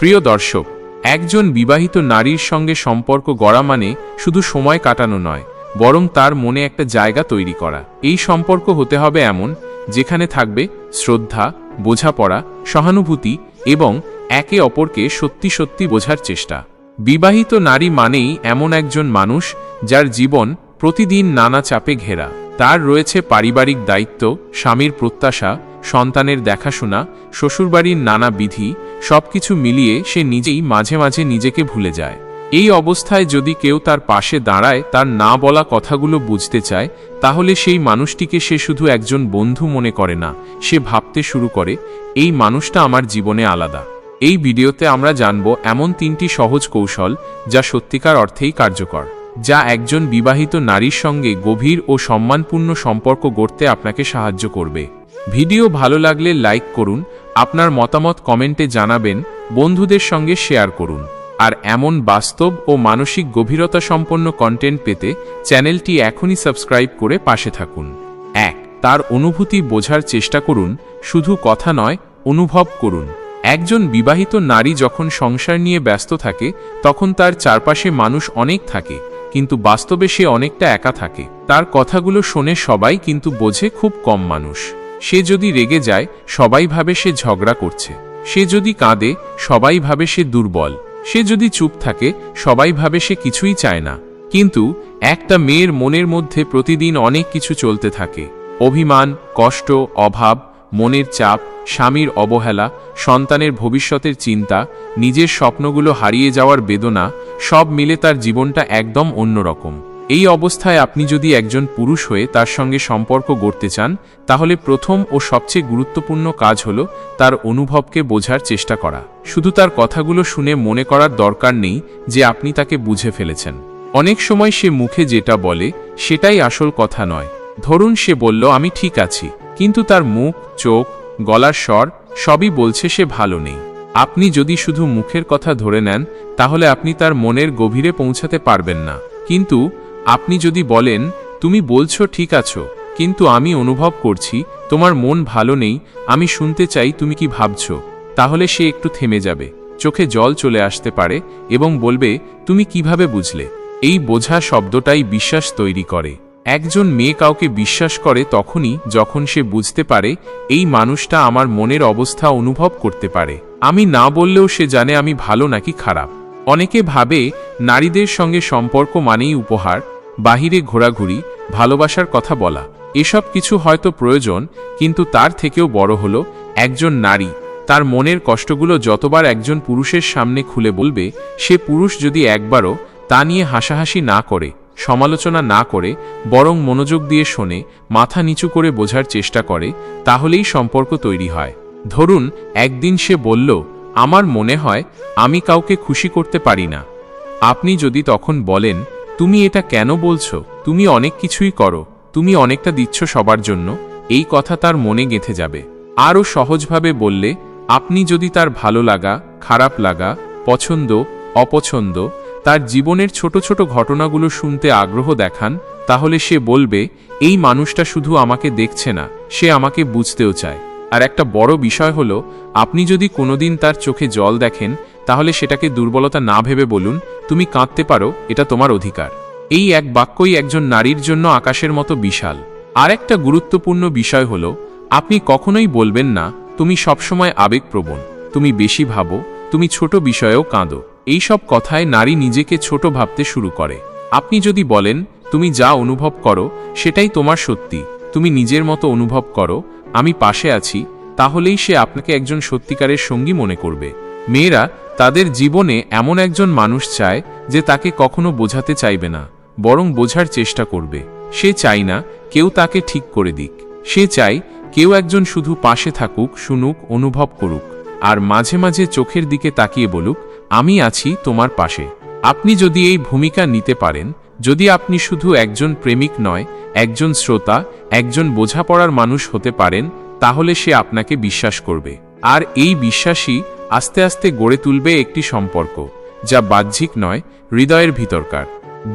প্রিয় দর্শক, একজন বিবাহিত নারীর সঙ্গে সম্পর্ক গড়া মানে শুধু সময় কাটানো নয়, বরং তার মনে একটা জায়গা তৈরি করা। এই সম্পর্ক হতে হবে এমন, যেখানে থাকবে শ্রদ্ধা, বোঝাপড়া, সহানুভূতি এবং একে অপরকে সত্যি সত্যি বোঝার চেষ্টা। বিবাহিত নারী মানেই এমন একজন মানুষ যার জীবন প্রতিদিন নানা চাপে ঘেরা। তার রয়েছে পারিবারিক দায়িত্ব, স্বামীর প্রত্যাশা সন্তানের দেখাশোনা, শ্বশুরবাড়ির নানা বিধি, সবকিছু মিলিয়ে সে নিজেই মাঝে মাঝে নিজেকে ভুলে যায়। এই অবস্থায় যদি কেউ তার পাশে দাঁড়ায়, তার না বলা কথাগুলো বুঝতে চায়, তাহলে সেই মানুষটিকে সে শুধু একজন বন্ধু মনে করে না, সে ভাবতে শুরু করে, এই মানুষটা আমার জীবনে আলাদা। এই ভিডিওতে আমরা জানব এমন তিনটি সহজ কৌশল, যা সত্যিকার অর্থেই কার্যকর, যা একজন বিবাহিত নারীর সঙ্গে গভীর ও সম্মানপূর্ণ সম্পর্ক গড়তে আপনাকে সাহায্য করবে। ভিডিও ভালো লাগলে লাইক করুন, আপনার মতামত কমেন্টে জানাবেন, বন্ধুদের সঙ্গে শেয়ার করুন। আর এমন বাস্তব ও মানসিক গভীরতা সম্পন্ন কন্টেন্ট পেতে চ্যানেলটি এখনই সাবস্ক্রাইব করে পাশে থাকুন। এক, তার অনুভূতি বোঝার চেষ্টা করুন, শুধু কথা নয়, অনুভব করুন। একজন বিবাহিত নারী যখন সংসার নিয়ে ব্যস্ত থাকে, তখন তার চারপাশে মানুষ অনেক থাকে, কিন্তু বাস্তবে সে অনেকটা একা থাকে। তার কথাগুলো শোনে সবাই কিন্তু বোঝে খুব কম মানুষ। সে যদি রেগে যায়, সবাই ভাবে সে ঝগড়া করছে। সে যদি কাঁদে, সবাই ভাবে সে দুর্বল। সে যদি চুপ থাকে, সবাই ভাবে সে কিছুই চায় না। কিন্তু একটা মেয়ের মনের মধ্যে প্রতিদিন অনেক কিছু চলতে থাকে। অভিমান, কষ্ট, অভাব, মনের চাপ, স্বামীর অবহেলা, সন্তানের ভবিষ্যতের চিন্তা, নিজের স্বপ্নগুলো হারিয়ে যাওয়ার বেদনা, সব মিলে তার জীবনটা একদম অন্যরকম। এই অবস্থায় আপনি যদি একজন পুরুষ হয়ে তার সঙ্গে সম্পর্ক গড়তে চান, তাহলে প্রথম ও সবচেয়ে গুরুত্বপূর্ণ কাজ হল তার অনুভবকে বোঝার চেষ্টা করা। শুধু তার কথাগুলো শুনে মনে করার দরকার নেই যে আপনি তাকে বুঝে ফেলেছেন। অনেক সময় সে মুখে যেটা বলে, সেটাই আসল কথা নয়। ধরুন সে বলল, আমি ঠিক আছি। কিন্তু তার মুখ, চোখ, গলার স্বর সবই বলছে সে ভালো নেই। আপনি যদি শুধু মুখের কথা ধরে নেন, তাহলে আপনি তার মনের গভীরে পৌঁছাতে পারবেন না। কিন্তু আপনি যদি বলেন, তুমি বলছো ঠিক আছো, কিন্তু আমি অনুভব করছি, তোমার মন ভালো নেই, আমি শুনতে চাই তুমি কি ভাবছ, তাহলে সে একটু থেমে যাবে, চোখে জল চলে আসতে পারে এবং বলবে, তুমি কীভাবে বুঝলে? এই বোঝা শব্দটাই বিশ্বাস তৈরি করে। একজন মেয়ে কাউকে বিশ্বাস করে তখনই যখন সে বুঝতে পারে, এই মানুষটা আমার মনের অবস্থা অনুভব করতে পারে। আমি না বললেও সে জানে আমি ভালো নাকি খারাপ। অনেকে ভাবে, নারীদের সঙ্গে সম্পর্ক মানেই উপহার বাহিরে ঘোরাঘুরি, ভালোবাসার কথা বলা, এসব কিছু হয়তো প্রয়োজন, কিন্তু তার থেকেও বড় হলো একজন নারী। তার মনের কষ্টগুলো যতবার একজন পুরুষের সামনে খুলে বলবে, সে পুরুষ যদি একবারও তা নিয়ে হাসাহাসি না করে, সমালোচনা না করে, বরং মনোযোগ দিয়ে শোনে, মাথা নিচু করে বোঝার চেষ্টা করে, তাহলেই সম্পর্ক তৈরি হয়। ধরুন, একদিন সে বলল, আমার মনে হয় আমি কাউকে খুশি করতে পারি না। আপনি যদি তখন বলেন তুমি এটা কেন বলছো? তুমি অনেক কিছুই করো। তুমি অনেকটা দিচ্ছ সবার জন্য। এই কথা তার মনে গেঁথে যাবে। আরও সহজভাবে বললে, আপনি যদি তার ভালো লাগা, খারাপ লাগা, পছন্দ, অপছন্দ, তার জীবনের ছোট ছোট ঘটনাগুলো শুনতে আগ্রহ দেখান, তাহলে সে বলবে, এই মানুষটা শুধু আমাকে দেখছে না, সে আমাকে বুঝতেও চায়। আর একটা বড় বিষয় হলো, আপনি যদি কোনোদিন তার চোখে জল দেখেন তাহলে সেটাকে দুর্বলতা না ভেবে বলুন, তুমি কাঁদতে পারো, এটা তোমার অধিকার। এই এক বাক্যই একজন নারীর জন্য আকাশের মতো বিশাল। আর একটা গুরুত্বপূর্ণ বিষয় হল, আপনি কখনোই বলবেন না, তুমি সবসময় আবেগপ্রবণ, তুমি বেশি ভাবো, তুমি ছোট বিষয়েও কাঁদো। এই সব কথায় নারী নিজেকে ছোট ভাবতে শুরু করে। আপনি যদি বলেন, তুমি যা অনুভব করো, সেটাই তোমার সত্যি, তুমি নিজের মতো অনুভব করো, আমি পাশে আছি, তাহলেই সে আপনাকে একজন সত্যিকারের সঙ্গী মনে করবে। মেয়েরা তাদের জীবনে এমন একজন মানুষ চায় যে তাকে কখনো বোঝাতে চাইবে না, বরং বোঝার চেষ্টা করবে। সে চায় না কেউ তাকে ঠিক করে দিক। সে চাই কেউ একজন শুধু পাশে থাকুক, শুনুক, অনুভব করুক, আর মাঝে মাঝে চোখের দিকে তাকিয়ে বলুক, আমি আছি তোমার পাশে। আপনি যদি এই ভূমিকা নিতে পারেন, যদি আপনি শুধু একজন প্রেমিক নয়, একজন শ্রোতা, একজন বোঝাপড়ার মানুষ হতে পারেন, তাহলে সে আপনাকে বিশ্বাস করবে। আর এই বিশ্বাসই আস্তে আস্তে গড়ে তুলবে একটি সম্পর্ক, যা বাহ্যিক নয়, হৃদয়ের ভিতরকার।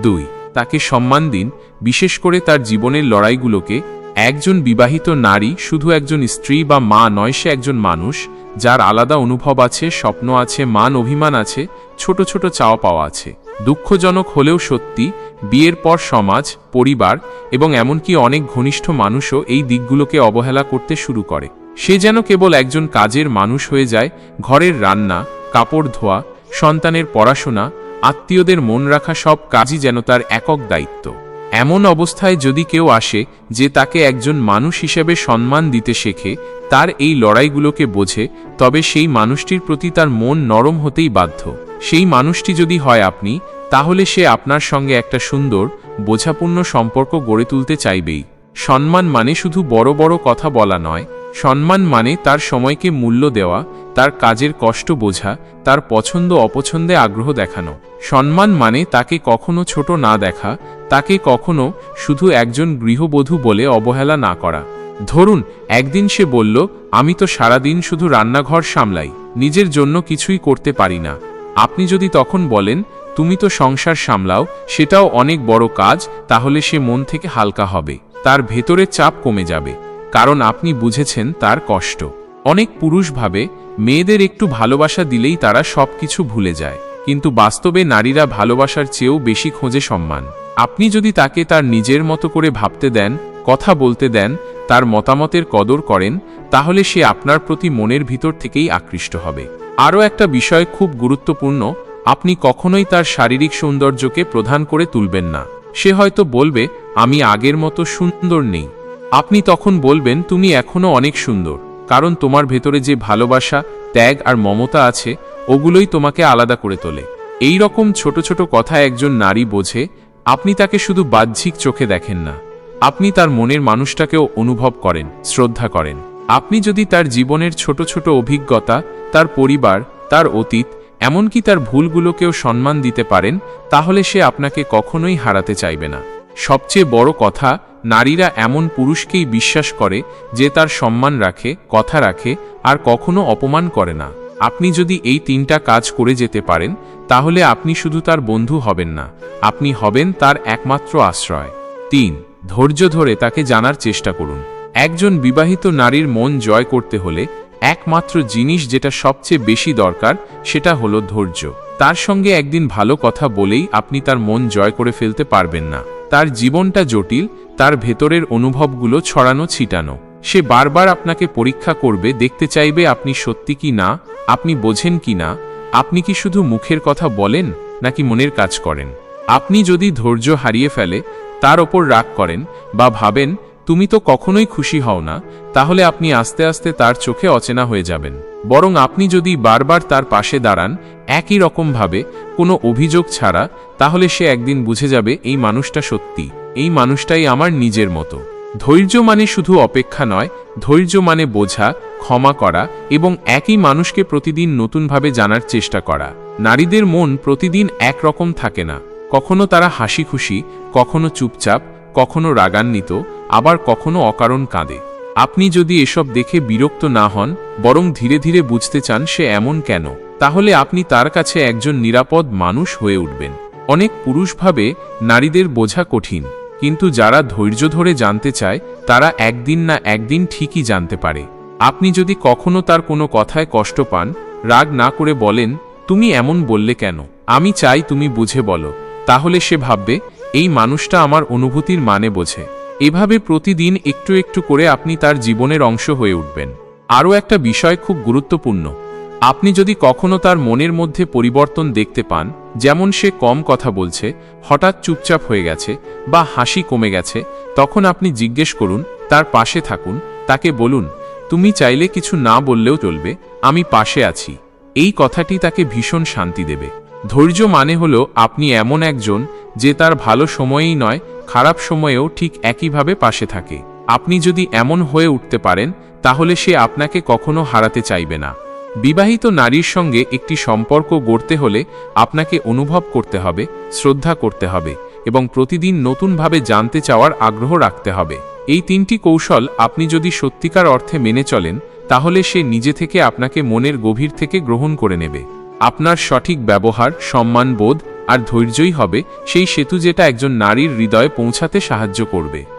দুই, তাকে সম্মান দিন, বিশেষ করে তার জীবনের লড়াইগুলোকে। একজন বিবাহিত নারী শুধু একজন স্ত্রী বা মা নয়, সে একজন মানুষ, যার আলাদা অনুভব আছে, স্বপ্ন আছে, মান অভিমান আছে, ছোট ছোট চাওয়া পাওয়া আছে। দুঃখজনক হলেও সত্যি, বিয়ের পর সমাজ, পরিবার এবং এমনকি অনেক ঘনিষ্ঠ মানুষও এই দিকগুলোকে অবহেলা করতে শুরু করে। সে যেন কেবল একজন কাজের মানুষ হয়ে যায়, ঘরের রান্না, কাপড় ধোয়া, সন্তানের পড়াশোনা, আত্মীয়দের মন রাখা সব কাজই যেন তার একক দায়িত্ব। এমন অবস্থায় যদি কেউ আসে যে তাকে একজন মানুষ হিসেবে সম্মান দিতে শেখে, তার এই লড়াইগুলোকে বোঝে, তবে সেই মানুষটির প্রতি তার মন নরম হতেই বাধ্য। সেই মানুষটি যদি হয় আপনি, তাহলে সে আপনার সঙ্গে একটা সুন্দর, বোঝাপূর্ণ সম্পর্ক গড়ে তুলতে চাইবেই। সম্মান মানে শুধু বড় বড় কথা বলা নয় সম্মান মানে তার সময়কে মূল্য দেওয়া, তার কাজের কষ্ট বোঝা, তার পছন্দ অপছন্দে আগ্রহ দেখানো। সম্মান মানে তাকে কখনো ছোট না দেখা, তাকে কখনো শুধু একজন গৃহবধূ বলে অবহেলা না করা। ধরুন, একদিন সে বলল, আমি তো সারাদিন শুধু রান্নাঘর সামলাই, নিজের জন্য কিছুই করতে পারি না। আপনি যদি তখন বলেন, তুমি তো সংসার সামলাও, সেটাও অনেক বড় কাজ, তাহলে সে মন থেকে হালকা হবে, তার ভেতরে চাপ কমে যাবে। কারণ আপনি বুঝেছেন তার কষ্ট। অনেক পুরুষ ভাবে, মেয়েদের একটু ভালোবাসা দিলেই তারা সবকিছু ভুলে যায়। কিন্তু বাস্তবে নারীরা ভালোবাসার চেয়েও বেশি খোঁজে সম্মান। আপনি যদি তাকে তার নিজের মতো করে ভাবতে দেন, কথা বলতে দেন, তার মতামতের কদর করেন, তাহলে সে আপনার প্রতি মনের ভিতর থেকেই আকৃষ্ট হবে। আরও একটা বিষয় খুব গুরুত্বপূর্ণ, আপনি কখনোই তার শারীরিক সৌন্দর্যকে প্রধান করে তুলবেন না। সে হয়তো বলবে, আমি আগের মতো সুন্দর নেই। আপনি তখন বলবেন, তুমি এখনও অনেক সুন্দর। কারণ তোমার ভেতরে যে ভালোবাসা, ত্যাগ আর মমতা আছে, ওগুলোই তোমাকে আলাদা করে তোলে। এই রকম ছোট ছোট কথা একজন নারী বোঝে, আপনি তাকে শুধু বাহ্যিক চোখে দেখেন না। আপনি তার মনের মানুষটাকেও অনুভব করেন, শ্রদ্ধা করেন। আপনি যদি তার জীবনের ছোট ছোট অভিজ্ঞতা, তার পরিবার, তার অতীত, এমনকি তার ভুলগুলোকেও সম্মান দিতে পারেন, তাহলে সে আপনাকে কখনোই হারাতে চাইবে না। সবচেয়ে বড় কথা নারীরা এমন পুরুষকেই বিশ্বাস করে যে তার সম্মান রাখে, কথা রাখে আর কখনো অপমান করে না। আপনি যদি এই তিনটা কাজ করে যেতে পারেন, তাহলে আপনি শুধু তার বন্ধু হবেন না, আপনি হবেন তার একমাত্র আশ্রয়। তিন, ধৈর্য ধরে তাকে জানার চেষ্টা করুন। একজন বিবাহিত নারীর মন জয় করতে হলে একমাত্র জিনিস যেটা সবচেয়ে বেশি দরকার, সেটা হলো ধৈর্য। তার সঙ্গে একদিন ভালো কথা বলেই আপনি তার মন জয় করে ফেলতে পারবেন না। তার জীবনটা জটিল তার ভেতরের অনুভবগুলো ছড়ানো ছিটানো। সে বারবার আপনাকে পরীক্ষা করবে, দেখতে চাইবে আপনি সত্যি কি না, আপনি বোঝেন কি না, আপনি কি শুধু মুখের কথা বলেন, নাকি মনের কাজ করেন? আপনি যদি ধৈর্য হারিয়ে ফেলে, তার ওপর রাগ করেন, বা ভাবেন তুমি তো কখনোই খুশি হও না, তাহলে আপনি আস্তে আস্তে তার চোখে অচেনা হয়ে যাবেন। বরং আপনি যদি বারবার তার পাশে দাঁড়ান, একই রকমভাবে কোনো অভিযোগ ছাড়া, তাহলে সে একদিন বুঝে যাবে, এই মানুষটা সত্যি, এই মানুষটাই আমার নিজের মতো। ধৈর্য মানে শুধু অপেক্ষা নয়, ধৈর্য মানে বোঝা, ক্ষমা করা, এবং একই মানুষকে প্রতিদিন নতুনভাবে জানার চেষ্টা করা। নারীদের মন প্রতিদিন একরকম থাকে না। কখনো তারা হাসি খুশি কখনো চুপচাপ, কখনো রাগান্বিত আবার কখনো অকারণ কাঁদে। আপনি যদি এসব দেখে বিরক্ত না হন, বরং ধীরে ধীরে বুঝতে চান সে এমন কেন, তাহলে আপনি তার কাছে একজন নিরাপদ মানুষ হয়ে উঠবেন। অনেক পুরুষ ভাবে নারীদের বোঝা কঠিন, কিন্তু যারা ধৈর্য ধরে জানতে চায়, তারা একদিন না একদিন ঠিকই জানতে পারে। আপনি যদি কখনো তার কোনো কথায় কষ্ট পান, রাগ না করে বলেন, তুমি এমন বললে কেন? আমি চাই তুমি বুঝে বলো। তাহলে সে ভাববে, এই মানুষটা আমার অনুভূতির মানে বোঝে। এভাবে প্রতিদিন একটু একটু করে আপনি তার জীবনের অংশ হয়ে উঠবেন। আরও একটা বিষয় খুব গুরুত্বপূর্ণ। আপনি যদি কখনো তার মনের মধ্যে পরিবর্তন দেখতে পান, যেমন সে কম কথা বলছে, হঠাৎ চুপচাপ হয়ে গেছে বা হাসি কমে গেছে, তখন আপনি জিজ্ঞেস করুন, তার পাশে থাকুন, তাকে বলুন, তুমি চাইলে কিছু না বললেও চলবে, আমি পাশে আছি। এই কথাটি তাকে ভীষণ শান্তি দেবে। ধৈর্য মানে হলো আপনি এমন একজন যে তার ভালো সময়েই নয় খারাপ সময়েও ঠিক একইভাবে পাশে থাকে। আপনি যদি এমন হয়ে উঠতে পারেন, তাহলে সে আপনাকে কখনো হারাতে চাইবে না। বিবাহিত নারীর সঙ্গে একটি সম্পর্ক গড়তে হলে আপনাকে অনুভব করতে হবে, শ্রদ্ধা করতে হবে এবং প্রতিদিন নতুনভাবে জানতে চাওয়ার আগ্রহ রাখতে হবে। এই তিনটি কৌশল আপনি যদি সত্যিকার অর্থে মেনে চলেন, তাহলে সে নিজে থেকে আপনাকে মনের গভীর থেকে গ্রহণ করে নেবে। আপনার সঠিক ব্যবহার সম্মানবোধ আর ধৈর্যই হবে সেই সেতু যেটা একজন নারীর হৃদয়ে পৌঁছাতে সাহায্য করবে।